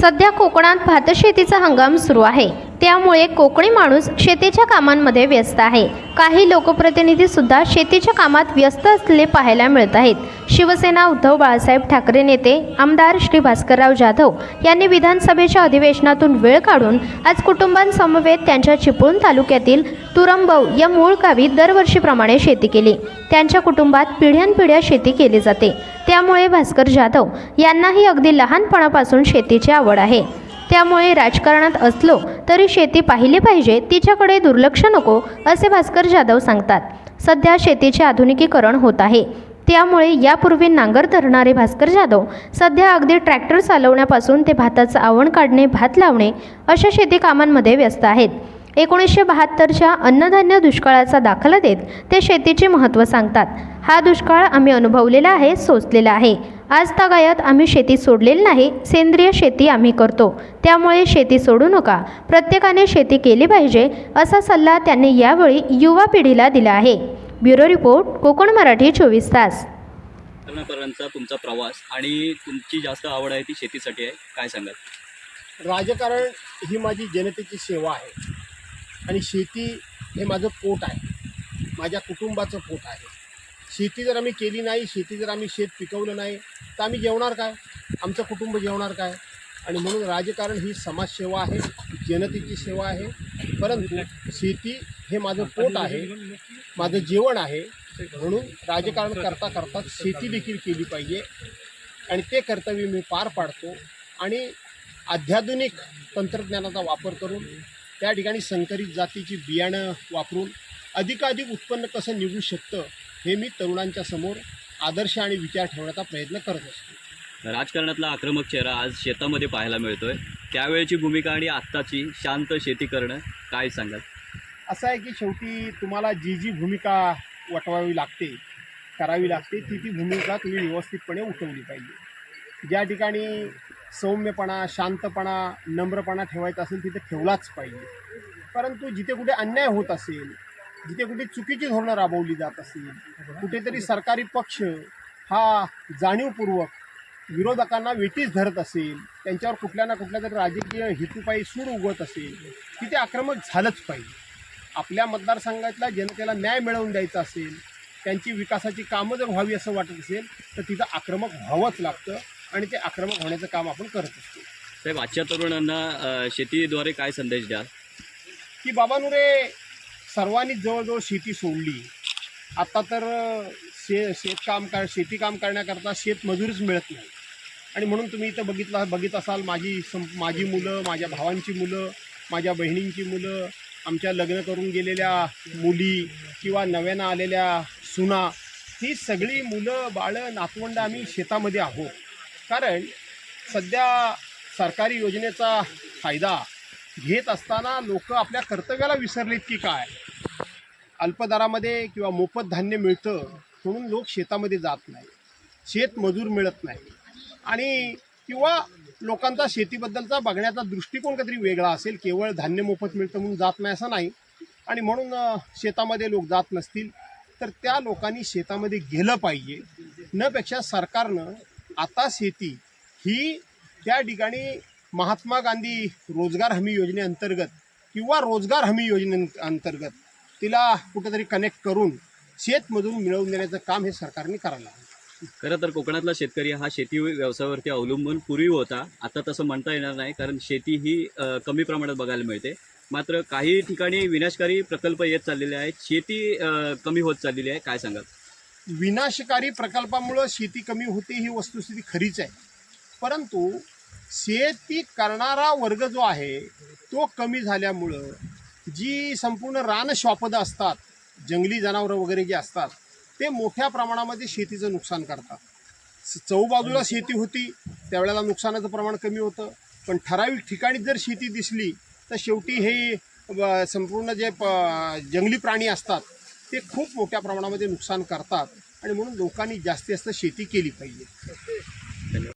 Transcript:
सध्या कोकणात भातशेतीचा हंगाम सुरू आहे. त्यामुळे कोकणी माणूस शेतीच्या कामांमध्ये व्यस्त आहे. काही लोकप्रतिनिधीसुद्धा शेतीच्या कामात व्यस्त असलेले पाहायला मिळत आहेत. शिवसेना उद्धव बाळासाहेब ठाकरे नेते आमदार श्री भास्करराव जाधव यांनी विधानसभेच्या अधिवेशनातून वेळ काढून आज कुटुंबांसमवेत त्यांच्या चिपळूण तालुक्यातील तुरंबव या मूळ गावी दरवर्षीप्रमाणे शेती केली. त्यांच्या कुटुंबात पिढ्यानपिढ्या शेती केली जाते. त्यामुळे भास्कर जाधव यांनाही अगदी लहानपणापासून शेतीची आवड आहे. त्यामुळे राजकारणात असलो तरी शेती पाहिली पाहिजे तिच्याकडे दुर्लक्ष नको असे भास्कर जाधव सांगतात. सध्या शेतीचे आधुनिकीकरण होत आहे. त्यामुळे यापूर्वी नांगर धरणारे भास्कर जाधव सध्या अगदी ट्रॅक्टर चालवण्यापासून ते भाताचं आवण काढणे भात लावणे अशा शेती कामांमध्ये व्यस्त आहेत. एकोणीसशे बहात्तरच्या अन्नधान्य दुष्काळाचा दाखला देत ते शेतीचे महत्त्व सांगतात. हा दुष्काळ आम्ही अनुभवलेला आहे सोचलेला आहे. आज तागायत आम्ही शेती सोडलेली नाही सेंद्रिय शेती आम्ही करतो. त्यामुळे शेती सोडू नका. प्रत्येकाने शेती केली पाहिजे असा सल्ला त्यांनी यावेळी युवा पिढीला दिला आहे. ब्युरो रिपोर्ट कोकण मराठी चोवीस तास. तुमचा प्रवास आणि तुमची जास्त आवड आहे ती शेतीसाठी आहे काय सांगाल? राजकारण ही माझी जनतेची सेवा आहे. आणि शेती हे माझं पोट आहे. माझ्या कुटुंबाचं पोट आहे. शेती जर आम्ही केली नाही शेती जर आम्ही शेत पिकवलं नाही तर आम्ही जेवणार काय? आमचं कुटुंब जेवणार काय? आणि म्हणून राजकारण ही समाजसेवा आहे जनतेची सेवा आहे. परंतु शेती हे माझं पोट आहे माझं जेवण आहे. म्हणून राजकारण करता करता शेती देखील केली पाहिजे. आणि ते कर्तव्य मी पार पाडतो. आणि अत्याधुनिक तंत्रज्ञानाचा वापर करून त्या ठिकाणी संकरित जातीची बियाणं वापरून अधिकाधिक उत्पन्न कसं निघू शकतं हे मी तरुणांच्या समोर आदर्श आणि विचार ठेवण्याचा प्रयत्न करत असतो. राजकारणातला आक्रमक चेहरा आज शेतामध्ये पाहायला मिळतोय. त्यावेळेची भूमिका आणि आत्ताची शांत शेती करणं काय सांगाल? असं आहे की शेवटी तुम्हाला जी जी भूमिका वटवावी लागते करावी लागते ती ती भूमिका तुम्ही व्यवस्थितपणे उठवली पाहिजे. ज्या ठिकाणी सौम्यपणा शांतपणा नम्रपणा ठेवायचा असेल तिथे ठेवलाच पाहिजे. परंतु जिथे कुठे अन्याय होत असेल जिथे कुठे चुकीची धोरणं राबवली जात असेल कुठेतरी सरकारी पक्ष हा जाणीवपूर्वक विरोधकांना वेटीस धरत असेल त्यांच्यावर कुठल्या ना कुठल्या तरी राजकीय हेतूपायी सूर उगवत असेल तिथे आक्रमक झालंच पाहिजे. आपल्या मतदारसंघातल्या जनतेला न्याय मिळवून द्यायचा असेल त्यांची विकासाची कामं जर व्हावी असं वाटत असेल तर तिथं आक्रमक व्हावंच लागतं. आणि ते आक्रमक होण्याचं काम आपण करत असतो. साहेब आजच्या तरुणांना शेतीद्वारे काय संदेश द्याल? की बाबानुरे सर्वांनीच जवळजवळ शेती सोडली. आता तर शे शेतकाम कर शेती काम करण्याकरता शेतमजूरच मिळत नाही. आणि म्हणून तुम्ही इथं बघितलं बघित असाल माझी सं माझी मुलं माझ्या भावांची मुलं माझ्या बहिणींची मुलं आमच्या लग्न करून गेलेल्या मुली किंवा नव्यानं आलेल्या सुना ही सगळी मुलं बाळं नातवंड आम्ही शेतामध्ये आहोत. कारण सध्या सरकारी योजनेचा फायदा घेत असताना लोक आपल्या कर्तव्याला विसरलेत की काय? अल्पदरामध्ये किंवा मोफत धान्य मिळतं म्हणून लोक शेतामध्ये जात नाही. शेतमजूर मिळत नाही. आणि किंवा लोकांचा शेतीबद्दलचा बघण्याचा दृष्टिकोन काहीतरी वेगळा असेल केवळ धान्य मोफत मिळतं म्हणून जात नाही असं नाही. आणि म्हणून शेतामध्ये लोक जात नसतील. तर त्या लोकांनी शेतामध्ये गेलं पाहिजे. नपेक्षा सरकारनं आता शेती ही त्या ठिकाणी महात्मा गांधी रोजगार हमी योजनेअंतर्गत किंवा रोजगार हमी योजनेअंतर्गत तिला कुठेतरी कनेक्ट करून शेतमधून मिळवून देण्याचं काम हे सरकारने करायला हवं. खरं तर कोकणातला शेतकरी हा शेती व्यवसायावरती अवलंबून पूर्वी होता. आता तसं म्हणता येणार नाही कारण शेती ही कमी प्रमाणात बघायला मिळते. मात्र काही ठिकाणी विनाशकारी प्रकल्प येत चाललेले आहेत. शेती कमी होत चाललेली आहे. काय सांगाल? विनाशकारी प्रकल्पामुळं शेती कमी होते ही वस्तुस्थिती खरीच आहे. परंतु शेती करणारा वर्ग जो आहे तो कमी झाल्यामुळं जी संपूर्ण रानश्वापदं असतात जंगली जनावरं वगैरे जे असतात ते मोठ्या प्रमाणामध्ये शेतीचं नुकसान करतात. चौबाजूला शेती होती त्यावेळेला नुकसानाचं प्रमाण कमी होतं. पण ठराविक ठिकाणी जर शेती दिसली तर शेवटी हे संपूर्ण जे प जंगली प्राणी असतात ते खूप मोठ्या प्रमाणामध्ये नुकसान करतात. आणि म्हणून लोकांनी जास्तीत जास्त शेती केली पाहिजे.